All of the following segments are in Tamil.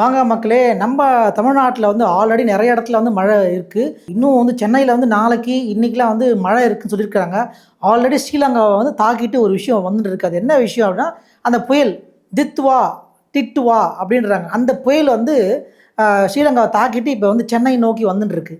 வாங்க மக்களே நம்ம தமிழ்நாட்டில் வந்து ஆல்ரெடி நிறைய இடத்துல வந்து மழை இருக்குது இன்னும் வந்து சென்னையில் வந்து நாளைக்கு இன்றைக்கெலாம் வந்து மழை இருக்குன்னு சொல்லியிருக்காங்க ஆல்ரெடி ஸ்ரீலங்காவை வந்து தாக்கிட்டு ஒரு விஷயம் வந்துட்டு இருக்கு அது என்ன விஷயம் அப்படின்னா அந்த புயல் தித்வா திட்டுவா அப்படின்றாங்க. அந்த புயல் வந்து ஸ்ரீலங்காவை தாக்கிட்டு இப்போ வந்து சென்னை நோக்கி வந்துட்டு இருக்கு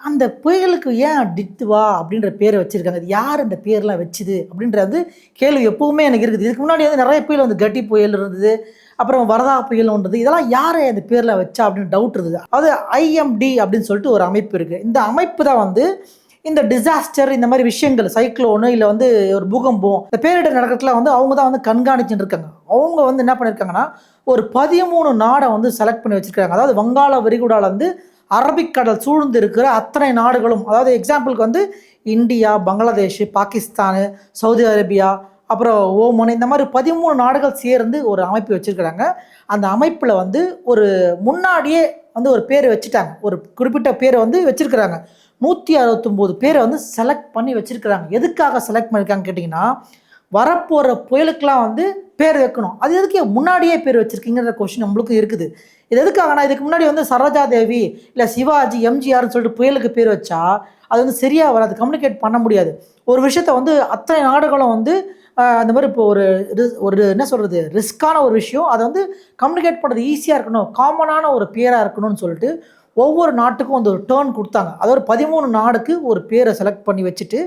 அந்த புயலுக்கு ஏன் டித்துவா அப்படின்ற பேரை வச்சுருக்காங்க? அது யார் அந்த பேர்லாம் வச்சுது அப்படின்றது கேள்வி எப்போவுமே எனக்கு இருக்குது. இதுக்கு முன்னாடி வந்து நிறைய புயல் வந்து கட்டி புயல் இருந்தது. அப்புறம் வரதா புயல் ஒன்றது இதெல்லாம் யாரை அந்த பேரில் வச்சா அப்படின்னு டவுட் இருந்தது அது ஐஎம்டி அப்படின்னு சொல்லிட்டு ஒரு அமைப்பு இருக்குது இந்த அமைப்பு தான் வந்து இந்த டிசாஸ்டர் இந்த மாதிரி விஷயங்கள் சைக்ளோனு இல்லை வந்து ஒரு பூகம்பம் இந்த பேரிடர் நடக்கிறதுல வந்து அவங்க தான் வந்து கண்காணிச்சுட்டு இருக்காங்க. அவங்க வந்து என்ன பண்ணியிருக்காங்கன்னா ஒரு பதிமூணு நாடை வந்து செலக்ட் பண்ணி வச்சுருக்காங்க. அதாவது வங்காள விரிகுடாவில் வந்து அரபிக்கடல் சூழ்ந்து இருக்கிற அத்தனை நாடுகளும் அதாவது எக்ஸாம்பிளுக்கு வந்து India Bangladesh Pakistan Saudi Arabia அப்புறம் ஓமன் இந்த மாதிரி பதிமூணு நாடுகள் சேர்ந்து ஒரு அமைப்பு வச்சுருக்கிறாங்க. அந்த அமைப்பில் வந்து ஒரு முன்னாடியே வந்து ஒரு பேர் வச்சுட்டாங்க. ஒரு குறிப்பிட்ட பேரை வந்து வச்சுருக்கிறாங்க. நூற்றி அறுபத்தொம்போது பேரை வந்து செலக்ட் பண்ணி வச்சுருக்கிறாங்க. எதுக்காக செலக்ட் பண்ணியிருக்காங்க கேட்டிங்கன்னா வரப்போகிற புயலுக்கெலாம் வந்து பேர் வைக்கணும். அது எதுக்கு முன்னாடியே பேர் வச்சுருக்கீங்கிற கொஷின் நம்மளுக்கும் இருக்குது. இது எதுக்காகனா இதுக்கு முன்னாடி வந்து சரோஜா தேவி இல்லை சிவாஜி எம்ஜிஆர்னு சொல்லிட்டு புயலுக்கு பேர் வச்சா அது வந்து சரியாக வராது. கம்யூனிகேட் பண்ண முடியாது. ஒரு விஷயத்த வந்து அத்தனை நாடுகளும் வந்து அந்த மாதிரி இப்போ ஒரு ஒரு என்ன சொல்கிறது ரிஸ்க்கான ஒரு விஷயம். அதை வந்து கம்யூனிகேட் பண்ணுறது ஈஸியாக இருக்கணும். காமனான ஒரு பேராக இருக்கணும்னு சொல்லிட்டு ஒவ்வொரு நாட்டுக்கும் வந்து ஒரு டேர்ன் கொடுத்தாங்க. அதாவது பதிமூணு நாடுக்கு ஒரு பேரை செலக்ட் பண்ணி வச்சுட்டு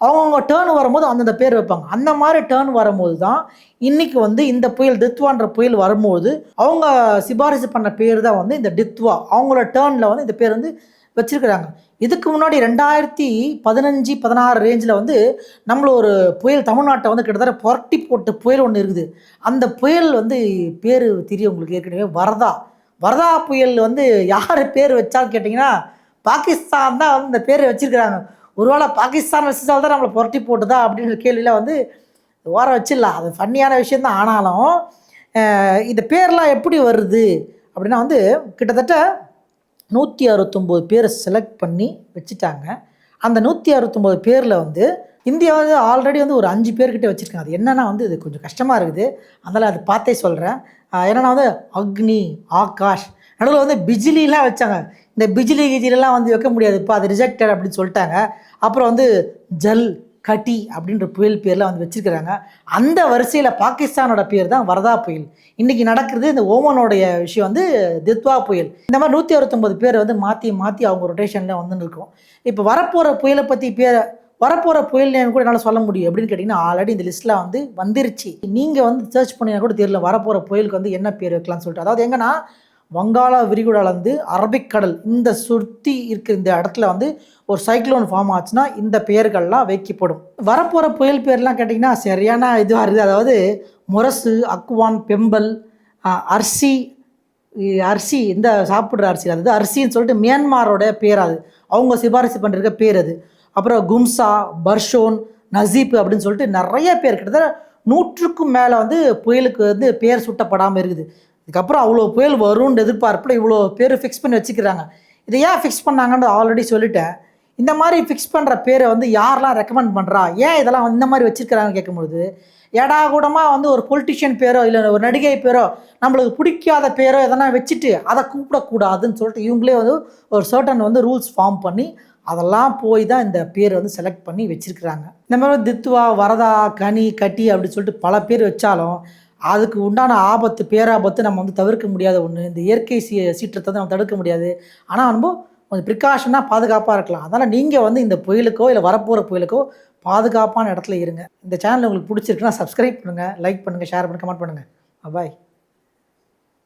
அவங்கவுங்க டேர்ன் வரும்போது அந்தந்த பேர் வைப்பாங்க. அந்த மாதிரி டேர்ன் வரும்போது தான் இன்றைக்கி வந்து இந்த புயல் டித்வான்ற புயல் வரும்போது அவங்க சிபாரிசு பண்ண பேர் தான் வந்து இந்த டித்வா. அவங்களோட டேர்னில் வந்து இந்த பேர் வந்து வச்சுருக்கிறாங்க. இதுக்கு முன்னாடி ரெண்டாயிரத்தி பதினஞ்சு பதினாறு ரேஞ்சில் வந்து நம்மள ஒரு புயல் தமிழ்நாட்டை வந்து கிட்டத்தட்ட புரட்டி போட்ட புயல் ஒன்று இருக்குது. அந்த புயல் வந்து பேர் தெரியும் உங்களுக்கு ஏற்கனவே வரதா? வரதா புயல் வந்து யார் பேர் வச்சான்னு கேட்டிங்கன்னா பாகிஸ்தான் தான் வந்து இந்த பேர் வச்சிருக்கிறாங்க. ஒருவேளை பாகிஸ்தான் வச்சால் தான் நம்மளை புரட்டி போட்டுதா அப்படின்ற கேள்வியில் வந்து ஓரம் வச்சிடலாம். அது ஃபன்னியான விஷயந்தான் ஆனாலும் இந்த பேர்லாம் எப்படி வருது அப்படின்னா வந்து கிட்டத்தட்ட நூற்றி அறுபத்தொம்போது பேரை செலக்ட் பண்ணி வச்சுட்டாங்க. அந்த நூற்றி அறுபத்தொம்போது பேரில் வந்து இந்தியா வந்து ஆல்ரெடி வந்து ஒரு அஞ்சு பேர்கிட்ட வச்சுருக்காங்க. அது என்னென்னா வந்து இது கொஞ்சம் கஷ்டமாக இருக்குது. அதனால் அது பார்த்தே சொல்கிறேன் என்னென்னா வந்து அக்னி ஆகாஷ் நடுவில் வந்து பிஜிலிலாம் வச்சாங்க. இந்த பிஜிலி கிஜிலிலாம் வந்து வைக்க முடியாது இப்போ அது ரிஜெக்டட் அப்படின்னு சொல்லிட்டாங்க. அப்புறம் வந்து ஜல் கட்டி அப்படின்ற புயல் பேர்லாம் வந்து வச்சுருக்கிறாங்க. அந்த வரிசையில் பாகிஸ்தானோட பேர் தான் வரதா புயல். இன்றைக்கி நடக்கிறது இந்த ஓமனோடைய விஷயம் வந்து தித்வா புயல். இந்த மாதிரி நூற்றி அறுபத்தொம்பது பேர் வந்து மாற்றி மாற்றி அவங்க ரொட்டேஷனில் வந்துன்னு இருக்கோம். இப்போ வரப்போகிற புயலை பற்றி பேர் வரப்போகிற புயல் நேம் கூட என்னால் சொல்ல முடியும் அப்படின்னு கேட்டிங்கன்னா ஆல்ரெடி இந்த லிஸ்ட்டில் வந்து வந்துருச்சு. நீங்கள் வந்து சர்ச் பண்ணினா கூட தெரியல வரப்போகிற புயலுக்கு வந்து என்ன பேர் வைக்கலாம்னு சொல்லிட்டு. அதாவது எங்கன்னா வங்காள விரிகுடால இருந்து அரபிக்கடல் இந்த சுற்றி இருக்கிற இந்த இடத்துல வந்து ஒரு சைக்ளோன் ஃபார்ம் ஆச்சுன்னா இந்த பெயர்கள்லாம் வைக்கப்படும். வரப்போகிற புயல் பேர்லாம் கேட்டிங்கன்னா சரியான இதுவாக இருக்குது அதாவது முரசு அக்குவான் பெம்பல் அரிசி அரிசி இந்த சாப்பிட்ற அரிசி அதாவது அரிசின்னு சொல்லிட்டு மியான்மாரோட பேர் அது. அவங்க சிபாரிசு பண்ணிருக்க பேர் அது. அப்புறம் கும்சா பர்ஷோன் நசீப் அப்படின்னு சொல்லிட்டு நிறைய பேர் கிட்டத்தட்ட நூற்றுக்கும் மேலே வந்து புயலுக்கு வந்து பேர் சுட்டப்படாமல் இருக்குது. இதுக்கப்புறம் அவ்வளோ புயல் வரும்னு எதிர்பார்ப்பில் இவ்வளோ பேர் ஃபிக்ஸ் பண்ணி வச்சுக்கிறாங்க. இதை ஏன் ஃபிக்ஸ் பண்ணாங்கன்னு ஆல்ரெடி சொல்லிட்டேன். இந்த மாதிரி ஃபிக்ஸ் பண்ணுற பேரை வந்து யாரெல்லாம் ரெக்கமெண்ட் பண்ணுறா ஏன் இதெல்லாம் வந்து இந்த மாதிரி வச்சுருக்கிறாங்கன்னு கேட்கும்பொழுது ஏடா கூடமாக வந்து ஒரு பொலிட்டிஷியன் பேரோ இல்லை ஒரு நடிகை பேரோ நம்மளுக்கு பிடிக்காத பேரோ எதனா வச்சுட்டு அதை கூப்பிடக்கூடாதுன்னு சொல்லிட்டு இவங்களே வந்து ஒரு சர்டன் வந்து ரூல்ஸ் ஃபார்ம் பண்ணி அதெல்லாம் போய் தான் இந்த பேர் வந்து செலக்ட் பண்ணி வச்சிருக்கிறாங்க. இந்த மாதிரி தித்துவா வரதா கனி கட்டி அப்படின்னு சொல்லிட்டு பல பேர் வச்சாலும் அதுக்கு உண்டான ஆபத்து பேராபத்து நம்ம வந்து தவிர்க்க முடியாத ஒன்று இந்த இயற்கை சீ சீற்றத்தை வந்து நம்ம தடுக்க முடியாது. ஆனால் நம்ம கொஞ்சம் ப்ரிகாஷனாக பாதுகாப்பாக இருக்கலாம். அதனால் நீங்கள் வந்து இந்த புயலுக்கோ இல்லை வரப்போகிற புயலுக்கோ பாதுகாப்பான இடத்துல இருங்க. இந்த சேனல் உங்களுக்கு பிடிச்சிருக்குன்னா சப்ஸ்கிரைப் பண்ணுங்கள் லைக் பண்ணுங்கள் ஷேர் பண்ணுங்கள் கமெண்ட் பண்ணுங்கள் பாய்